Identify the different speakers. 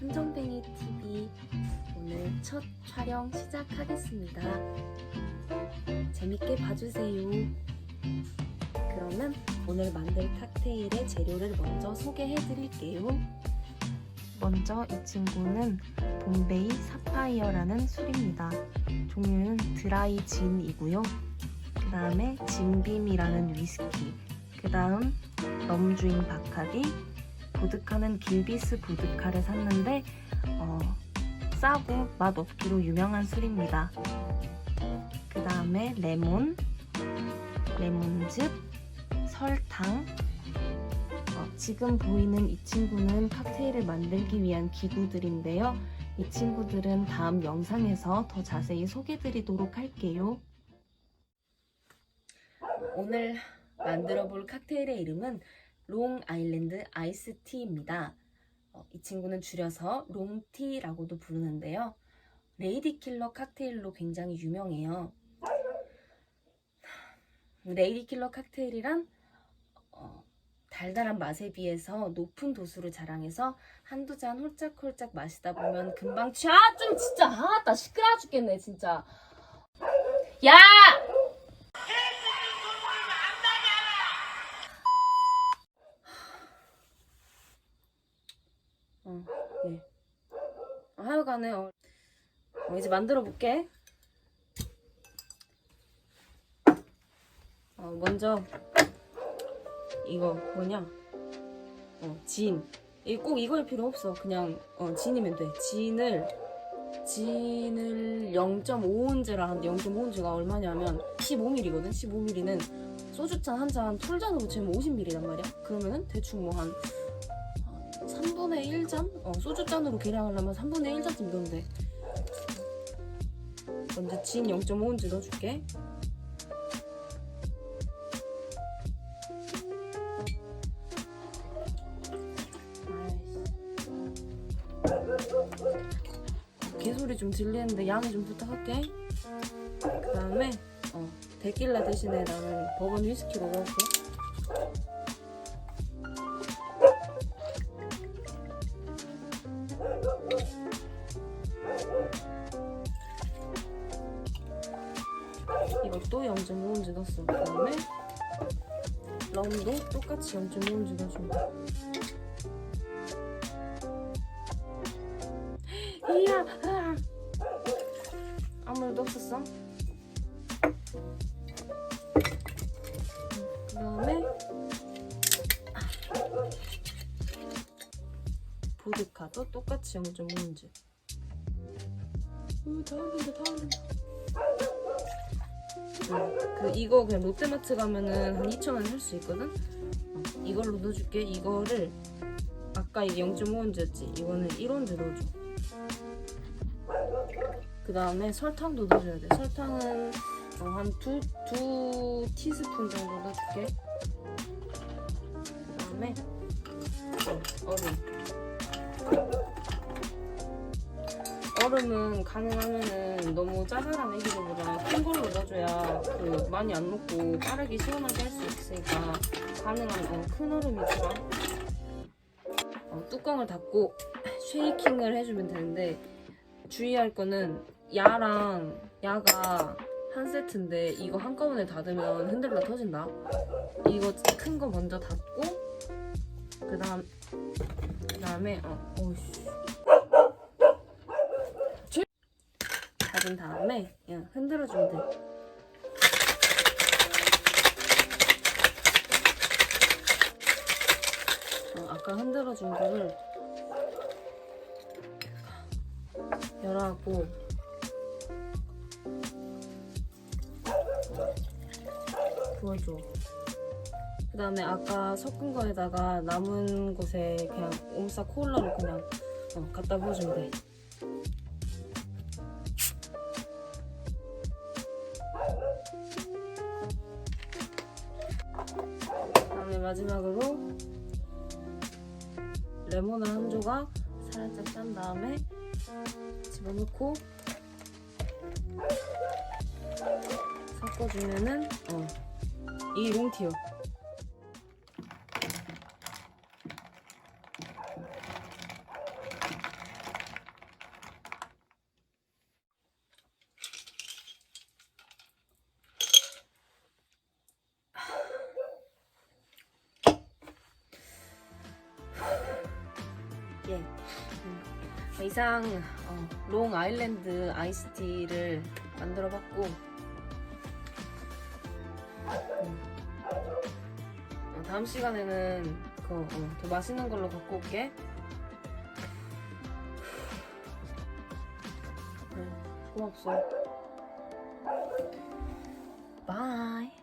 Speaker 1: 촌정뱅이 TV 오늘 첫 촬영 시작하겠습니다. 재밌게 봐주세요. 그러면 오늘 만들 칵테일의 재료를 먼저 소개해 드릴게요. 먼저 이 친구는 봄베이 사파이어라는 술입니다. 종류는 드라이 진이고요. 그 다음에 진빔이라는 위스키. 그 다음 럼주인 바카디. 보드카는 길비스 보드카를 샀는데 어, 싸고 맛 없기로 유명한 술입니다. 그 다음에 레몬, 레몬즙, 설탕. 어, 지금 보이는 이 친구는 칵테일을 만들기 위한 기구들인데요. 이 친구들은 다음 영상에서 더 자세히 소개드리도록 할게요. 오늘 만들어 볼 칵테일의 이름은 롱 아일랜드 아이스티입니다. 어, 이 친구는 줄여서 롱티라고도 부르는데요. 레이디 킬러 칵테일로 굉장히 유명해요. 레이디 킬러 칵테일이란 어, 달달한 맛에 비해서 높은 도수를 자랑해서 한두 잔 홀짝홀짝 마시다 보면 금방 취. 아, 좀 진짜 아, 나 시끄러 죽겠네 진짜. 야! 하여간에 어, 어, 이제 만들어 볼게. 어, 먼저 이거 뭐냐? 어, 진. 이꼭 이걸 필요 없어. 그냥 어, 진이면 돼. 진을 진을 0.5온즈라 하는데 0.5온즈가 얼마냐면 15ml거든. 15ml는 소주잔 한잔 풀잔으로 채우면 50ml란 말이야. 그러면은 대충 뭐한 3분의 1잔? 어, 소주잔으로 계량하려면 3분의 1잔쯤 넣으면 돼. 먼저 진 0.5온즈 넣어줄게. 개소리 좀 들리는데 양해 좀 부탁할게. 그 다음에 어, 데킬라 대신에 나는 버번 위스키로 넣을게. 이것도 0.5온즈 넣었어. 그 다음에 럼도 똑같이 0.5온즈 넣어준다. 이야, 으아. 아무 일도 없었어. 그 다음에 보드카도 똑같이 0.5온즈. 음, 다 흘린다, 다 흘린다. 그 이거 그냥 롯데마트 가면은 한 2,000원 살수 있거든? 어, 이걸로 넣어줄게. 이거를 아까 이게 0.5온즈였지? 이거는 1온즈 넣어줘. 그 다음에 설탕도 넣어줘야 돼. 설탕은 어, 한두 두 티스푼 정도 넣어줄게. 그 다음에 어, 얼음. 얼음은 가능하면은 너무 짜잘한 애기들보다 넣어줘야 그 많이 안 녹고 빠르게 시원하게 할 수 있으니까 가능한 어, 큰 얼음이 좋아. 어, 뚜껑을 닫고 쉐이킹을 해주면 되는데 주의할 거는 야랑 야가 한 세트인데 이거 한꺼번에 닫으면 흔들러 터진다. 이거 큰 거 먼저 닫고 그 다음 그 다음에 어 오씨 닫은 다음에 그냥 흔들어주면 돼. 어, 아까 흔들어준 거를 열어갖고 부어줘. 그 다음에 아까 섞은 거에다가 남은 곳에 그냥 옴싸 콜라로 그냥 어, 갖다 부어주면 돼. 마지막으로 레몬을 한 조각 살짝 짠 다음에 집어넣고 섞어주면은 어, 이 롱티요. 이상 어, 롱 아일랜드 아이스티를 만들어 봤고 음. 어, 다음 시간에는 그, 어, 더 맛있는 걸로 갖고 올게. 응, 고맙소. 바이